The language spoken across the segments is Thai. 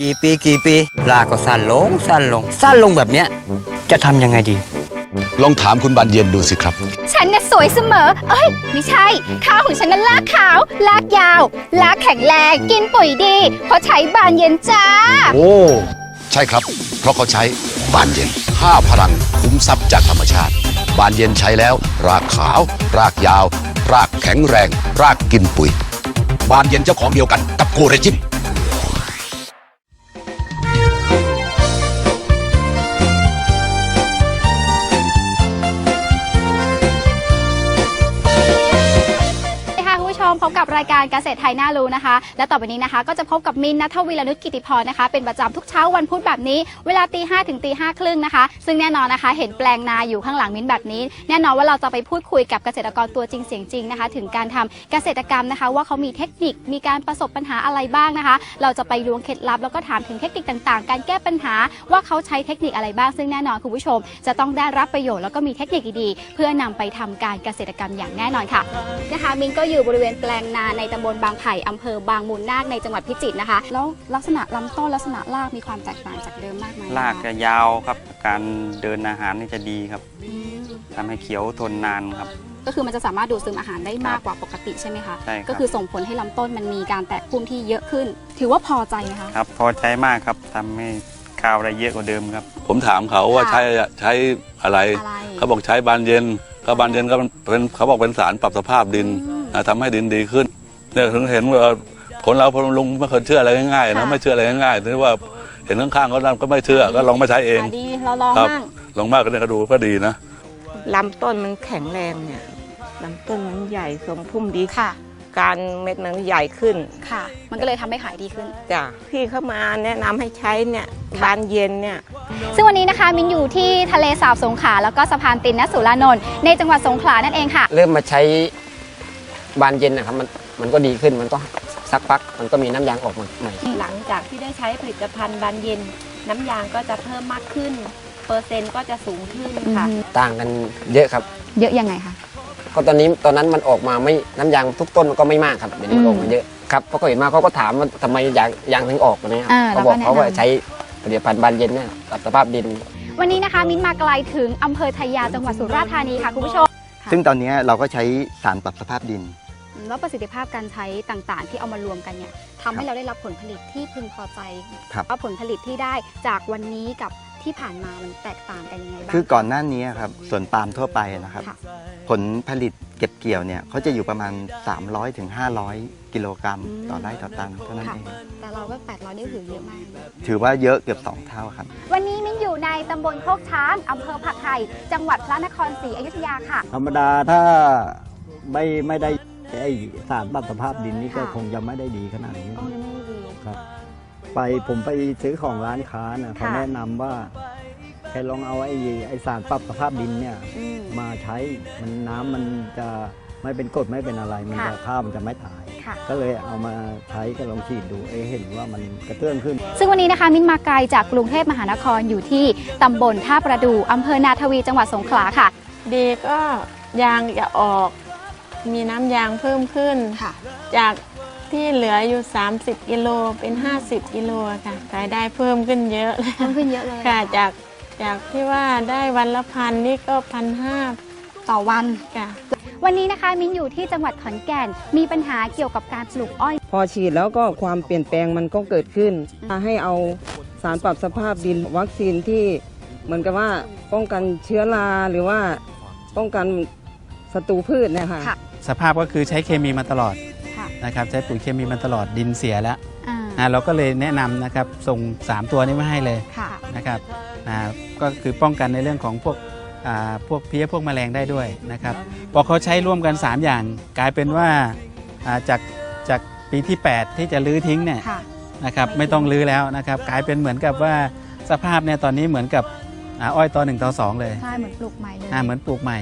กี่ปีกี่ปีลากก็สั้นลงสั้นลง สั้นลงแบบเนี้ย จะทำยังไงดี ลองถามคุณบานเย็นดูสิครับ ฉันน่ะสวยเสมอ เอ้ย ไม่ใช่ ข้าวของฉันนั้นลากขาว ลากยาว ลากแข็งแรง กินปุ๋ยดี เพราะใช้บานเย็นจ้า โอ้ ใช่ครับ เพราะเขาใช้บานเย็นห้าพลังคุ้มทรัพย์จากธรรมชาติ บานเย็นใช้แล้ว รากขาว รากยาว รากแข็งแรง รากกินปุ๋ย บานเย็นเจ้าของเดียวกันกับโกเรจิม กับรายการเกษตรไทยน่ารู้นะคะ และต่อไปนี้นะคะ ก็จะพบกับมินนัทวีรนุชกิติพรนะคะ เป็นประจำทุกเช้าวันพุธแบบนี้ เวลาตีห้ถึงตีห้าครึ่งนะคะ ซึ่งแน่นอนนะคะ เห็นแปลงนาอยู่ข้างหลังมินแบบนี้ แน่นอนว่าเราจะไปพูดคุยกับเกษตรกรตัวจริงเสียงจริงนะคะ ถึงการทำเกษตรกรรมนะคะ ว่าเขามีเทคนิคมีการประสบปัญหาอะไรบ้างนะคะ เราจะไปล้วงเคล็ดลับแล้วก็ถามถึงเทคนิคต่างๆ การแก้ปัญหาว่าเขาใช้เทคนิคอะไรบ้าง ซึ่งแน่นอนคุณผู้ชม จะต้องได้รับประโยชน์แล้วก็มีเทคนิคดีๆเพื่อนำไปทำการเกษตรกรรมอย่างแน่นอนค่ะนะคะมินก็อยู่บริเวณแปลงนาในตำบลบางไผ่อำเภอบางมูลนาคในจังหวัดพิจิตรนะคะ แล้วลักษณะลำต้นลักษณะรากมีความแตกต่างจากเดิมมากไหมรากจะยาวครับ การเดินอาหารนี่จะดีครับอืมทำให้เขียวทนนานครับ ก็คือมันจะสามารถดูดซึมอาหารได้มากกว่าปกติใช่ไหมคะใช่ครับ ก็คือส่งผลให้ลำต้นมันมีการแตกพุ่มที่เยอะขึ้น ถือว่าพอใจไหมคะ ครับ พอใจมากครับทำให้ข้าวได้เยอะกว่าเดิมครับ ผมถามเขาว่าค่ะ ใช้ใช้อะไร อะไรเขาบอกใช้บานเย็นก็บานเย็นก็เป็นเขาบอกเป็นสารปรับสภาพดิน อื มอ่าทำให้ดินดีขึ้นเนี่ยถึงเห็นว่าคนเราพอลุงไม่เคยเชื่ออะไรง่ายๆนะค่ะไม่เชื่ออะไรง่ายๆที่ว่าเห็นข้างๆเขานั่นก็ไม่เชื่อก็ลองมาใช้เองอะดีเราลองครับมั่งลองมากก็เนี่ยก็ดูก็ดีนะลำต้นมันแข็งแรงเนี่ยลำต้นมันใหญ่สมพุ่มดีค่ะ การเม็ดมันใหญ่ขึ้นค่ะ มันก็เลยทำให้ขายดีขึ้นจ้ะพี่เข้ามาแนะนำให้ใช้เนี่ยค่ะบานเย็นเนี่ยซึ่งวันนี้นะคะมินอยู่ที่ทะเลสาบสงขลาแล้วก็สะพานตินนสุรานนท์ในจังหวัดสงขลานั่นเองค่ะ เริ่มมาใช้ บานเย็นนะครับมันมันก็ดีขึ้นมันก็สักพักมันก็มีน้ำยางออกมาใหม่หลังจากที่ได้ใช้ผลิตภัณฑ์บานเย็น น้ำยางก็จะเพิ่มมากขึ้น เปอร์เซ็นต์ก็จะสูงขึ้นค่ะ ต่างกันเยอะครับ เยอะยังไงคะ ก็ตอนนี้ตอนนั้นมันออกมาไม่น้ำยางทุกต้นมันก็ไม่มากครับเดี๋ยวนี้มันอืมออกมาเยอะครับพอเขาเห็นมาเขาก็ถามว่าทำไมยางยางถึงออกแบบนี้ครับอ่าเขาบอกแล้วก็แนะนำ เขาว่าใช้ผลิตภัณฑ์บานเย็นเนี่ยปรับสภาพดิน วันนี้นะคะ มิ้นมาไกลถึงอำเภอทยาจังหวัดสุราษฎร์ธานีค่ะคุณผู้ชมค่ะซึ่งตอนนี้เราก็ใช้สารปรับสภาพดิน แล้วประสิทธิภาพการใช้ต่างๆ ที่เอามารวมกันเนี่ยทำให้เราได้รับผลผลิตที่พึงพอใจครับว่าผลผลิตที่ได้จากวันนี้กับที่ผ่านมามันแตกต่างกันยังไงบ้างคือก่อนหน้านี้ครับสวนปาล์มทั่วไปนะครับค่ะผลผลิตเก็บเกี่ยวเนี่ยเขาจะอยู่ประมาณ 300-500ถึง500กิโลกรัมอืมต่อไร่ต่อตันเท่านั้นค่ะเองแต่เราก็800นี่ถือเยอะมาก ถือว่าเยอะเกือบ 2 เท่าครับ วันนี้มิ้นอยู่ในตำบลโคกช้างอำเภอผักไห่จังหวัดพระนครศรีอยุธยาค่ะ ธรรมดาถ้าไม่ไม่ได้ ไอสารปรับสภาพดินนี่ก็ค่ะ คงจะไม่ได้ดีขนาดนี้ โอ้ยไม่ดี ครับไปผมไปซื้อของร้านค้านะเขาค่ะ แนะนำว่าแค่ลองเอาไอ้ไอสารปรับสภาพดินเนี่ยอืม มาใช้มันน้ำมันจะไม่เป็นกรดไม่เป็นอะไร มันค่ะ จะข้าวมันจะไม่ตาย ค่ะ ก็เลยเอามาใช้ก็ลองฉีดดูเอะเห็นว่ามันกระเตื้องขึ้น ซึ่งวันนี้นะคะมิ้นมาไกลจากกรุงเทพมหานครอยู่ที่ตำบลท่าประดูอำเภอนาทวีจังหวัดสงขลาค่ะ ดีก็ยางจะออก มีน้ำยางเพิ่มขึ้น ค่ะ จากที่เหลืออยู่ 30 กิโลเป็น 50 กิโลค่ะรายได้เพิ่มขึ้นเยอะเลยเพิ่มขึ้นเยอะเลยค่ะจากจากที่ว่าได้วันละพันนี่ก็พันห้าต่อวันค่ะ วันนี้นะคะมิ้นอยู่ที่จังหวัดขอนแก่น มีปัญหาเกี่ยวกับการปลูกอ้อย พอฉีดแล้วก็ความเปลี่ยนแปลงมันก็เกิดขึ้น ให้เอาสารปรับสภาพดินวัคซีนที่เหมือนกับว่าป้องกันเชื้อราหรือว่าป้องกันศัตรูพืชเนะคะค่ะ สภาพก็คือใช้เคมีมาตลอดค่ะนะครับใช้ปุ๋ยเคมีมาตลอดดินเสียแล้วอ่าอ่าเราก็เลยแนะนำนะครับส่ง 3 ตัวนี้มาให้เลยค่ะ นะครับอ่าก็คือป้องกันในเรื่องของพวกอ่าพวกเพี้ยพวกแมลงได้ด้วยนะครับพอเขาใช้ร่วมกัน 3 อย่าง กลายเป็นว่าอ่าจากจากปีที่ 8 ที่จะลื้อทิ้งเนี่ย ค่ะ นะครับไม่ต้องลื้อแล้วนะครับกลายเป็นเหมือนกับว่าสภาพเนี่ยตอนนี้เหมือนกับอาอ้อยต่อหนึ่งต่อสองเลยใช่ เหมือนปลูกใหม่เลยอ่าเหมือนปลูกใหม่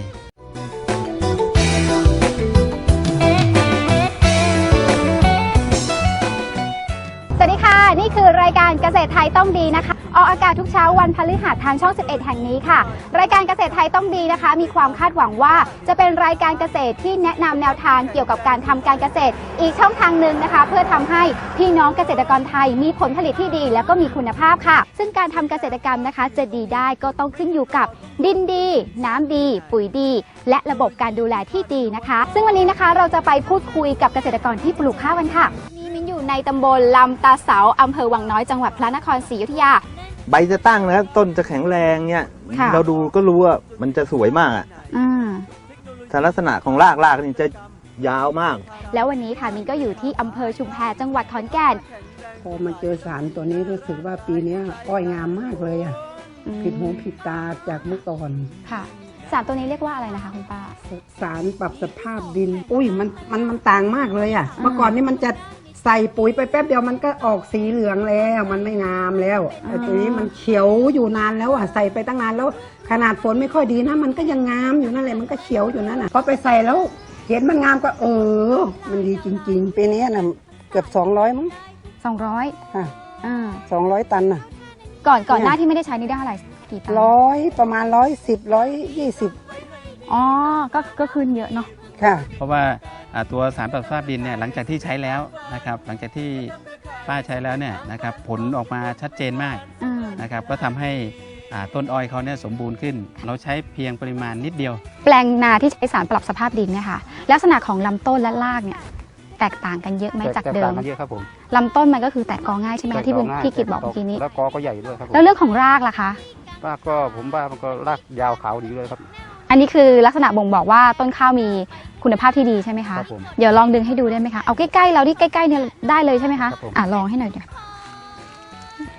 วัสดีค่ะ นี่คือรายการเกษตรไทยต้องดีนะคะ ออกอากาศทุกเช้าวันพฤหัสทางช่อง 11 แห่งนี้ค่ะ รายการเกษตรไทยต้องดีนะคะ มีความคาดหวังว่าจะเป็นรายการเกษตรที่แนะนำแนวทางเกี่ยวกับการทำการเกษตร อีกช่องทางหนึ่งนะคะ เพื่อทำให้พี่น้องเกษตรกรไทยมีผลผลิตที่ดี แล้วก็มีคุณภาพค่ะ ซึ่งการทำเกษตรกรรมนะคะ จะดีได้ก็ต้องขึ้นอยู่กับ ดินดี น้ำดี ปุ๋ยดี และระบบการดูแลที่ดีนะคะ ซึ่งวันนี้นะคะเราจะไปพูดคุยกับเกษตรกรที่ปลูกข้าวกันค่ะ อยู่ในตำบลลำตาเสาอำเภอวังน้อยจังหวัดพระนครศรีอยุธยา ใบจะตั้งนะครับต้นจะแข็งแรงเนี่ย ค่ะ เราดูก็รู้ว่ามันจะสวยมากอะอืมแต่ลักษณะของรากรากนี่จะยาวมาก แล้ววันนี้ค่ะมินก็อยู่ที่อำเภอชุมแพจังหวัดขอนแก่นพอมาเจอสารตัวนี้รู้สึกว่าปีเนี้ยอ้อยงามมากเลยอะอืมผิดหูผิดตาจากเมื่อก่อน ค่ะ สารตัวนี้เรียกว่าอะไรนะคะคุณป้า สารปรับสภาพดิน อุ้ยมันมันมันต่างมากเลยอะอ่าเมื่อก่อนนี่มันจะ ใส่ปุ๋ยไปแป๊บเดียวมันก็ออกสีเหลืองแล้วมันไม่งามแล้วอ่าแต่ตัวนี้มันเขียวอยู่นานแล้วอะใส่ไปตั้งนานแล้ว ขนาดฝนไม่ค่อยดีนะ มันก็ยังงามอยู่นั่นแหละมันก็เขียวอยู่นั่นน่ะพอไปใส่แล้ว เห็นมันงามก็เออ มันดีจริง ๆ ปีนี้น่ะเกือบ 200 มั้ง200ค่ะอ่า200ตันน่ะ ก่อนก่อนเนี่ยหน้าที่ไม่ได้ใช้นี่ได้เท่าไหร่กี่ตันร้อยประมาณร้อยสิบร้อยยี่สิบ อ๋อ ก็ก็ขึ้นเยอะเนาะ ค่ะ เพราะว่าอ่าตัวสารปรับสภาพดินเนี่ยหลังจากที่ใช้แล้วนะครับ หลังจากที่ป้าใช้แล้วเนี่ยนะครับผลออกมาชัดเจนมากอืม นะครับก็ทำให้อ่าต้นอ้อยเขาเนี่ยสมบูรณ์ขึ้น เราใช้เพียงปริมาณนิดเดียว แปลงนาที่ใช้สารปรับสภาพดินเนี่ยค่ะ ลักษณะของลำต้นและรากเนี่ย แตกต่างกันเยอะไหมจากเดิมเยอะครับผมลำต้นมันก็คือแตกกอง่ายใช่ไหมคะที่คุณพี่กิตบอกเมื่อกี้นี้ แล้วกอก็ใหญ่ด้วยครับผมแล้วเรื่องของรากล่ะคะ รากก็ผมว่ามันก็รากยาวขาวดีเลยครับ อันนี้คือลักษณะบ่งบอกว่าต้นข้าวมีคุณภาพที่ดีใช่ไหมคะ ครับผม เดี๋ยวลองดึงให้ดูได้ไหมคะ เอาใกล้ๆเราที่ใกล้ๆเนี่ยได้เลยใช่ไหมคะ ครับผม อะลองให้หน่อยเดี๋ยว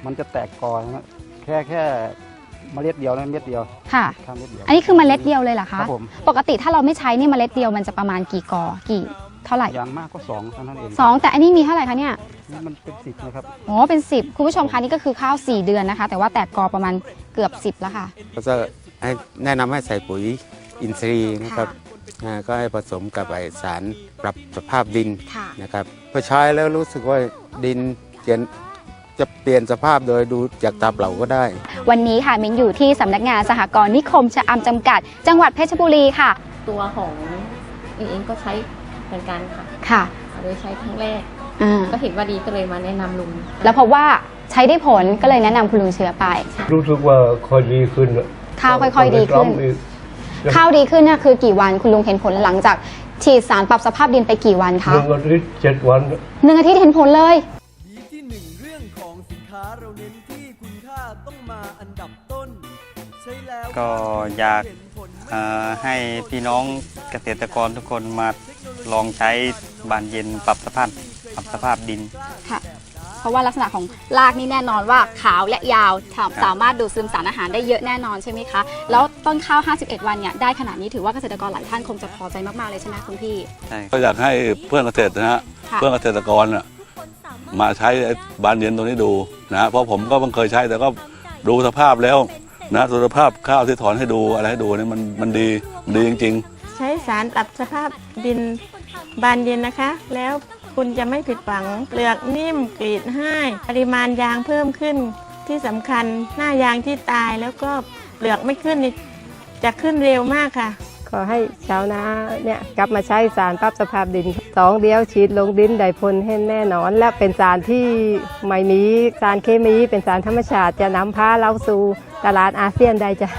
มันจะแตกกอนะครับแค่แค่เมล็ดเดียวนะเม็ดเดียวค่ะ ข้างเม็ดเดียวอันนี้คือเมล็ดเดียวเลยเหรอคคะ รับผมปกติถ้าเราไม่ใช้นี่เมล็ดเดียวมันจะประมาณกี่กอ กี่ เท่าไหร่อย่างมากก็สองเท่านั้นเองสองแต่อันนี้มีเท่าไหร่คะเนี่ย นี่มันเป็นสิบนะครับอ๋อ เป็น 10 คุณผู้ชมคะนี่ก็คือข้าว 4 เดือนนะคะ แต่ว่าแตกกอประมาณเกือบ 10แล้วค่ะ ก็จะ ให้แนะนำให้ใส่ปุ๋ยอินทรีย์นะครับอ่าก็ให้ผสมกับไอสารปรับสภาพดินค่ะ นะครับพอใช้แล้วรู้สึกว่าดินเปลี่ยนจะเปลี่ยนสภาพโดยดูจากตาเปล่าก็ได้ วันนี้ค่ะมินอยู่ที่สำนักงานสหกรณ์นิคมชะอำจำกัด จังหวัดเพชรบุรีค่ะ ตัวของเองเองก็ใช้เหมือนกันค่ะ ค่ะโดยใช้ครั้งแรก อ่าก็เห็นว่าดีก็เลยมาแนะนำลุงแล้วพบว่าใช้ได้ผลก็เลยแนะนำคุณลุงเชื้อไป รู้สึกว่าค่อยดีขึ้นอะ ข้าวค่อยๆดีขึ้นซ้ำอีกข้าวดีขึ้นน่ะคือกี่วันคุณลุงเห็นผลหลังจาก ฉีดสารปรับสภาพดินไปกี่วันหคะนึ่งอาทิตย์เจ็ดวันหนึ่งอาทิตย์เห็นผลเลยดีที่หนึ่งเรื่องของสินค้าเราเน้นที่คุณค่าต้องมาอันดับต้นใช้แล้วก็อยากเอ่อให้พี่น้องเกษตรกรทุกคนมาลองใช้บานเย็นปรับสภาพปรับสภาพดินค่ะ เพราะว่าลักษณะของรากนี่แน่นอนว่าขาวและยาวสาสามารถดูดซึมสารอาหารได้เยอะแน่นอนใช่ไหมคะ แล้วต้นข้าว 51 วันเนี่ยได้ขนาดนี้ถือว่าเกษตรกรหลายท่านคงจะพอใจมากๆเลยใช่ไหมคุณพี่ ใช่ก็อยากให้เพื่อนเกษตรนะฮะค่ะ เพื่อนเกษตรกรน่ะมาใช้ไอ้บานเย็นตัวนี้ดูนะฮะเพราะผมก็เพิ่งเคยใช้แต่ก็ดูสภาพแล้วนะสุขภาพข้าวที่ถอนให้ดูอะไรให้ดูเนี่ยมันมันดีมันดีจริง ๆ ใช้สารปรับสภาพดินบานเย็นนะคะ แล้ว คุณจะไม่ผิดหวัง เปลือกนิ่มกรีดให้ปริมาณยางเพิ่มขึ้น ที่สำคัญหน้ายางที่ตายแล้วก็เปลือกไม่ขึ้นนี่จะขึ้นเร็วมากค่ะ ขอให้ชาวนาเนี่ยกลับมาใช้สารปรับสภาพดินสองเดียวฉีดลงดินได้ผลให้แน่นอน และเป็นสารที่ไม่มีสารเคมีเป็นสารธรรมชาติจะนำพาเราสู่ตลาดอาเซียนได้จ้ะ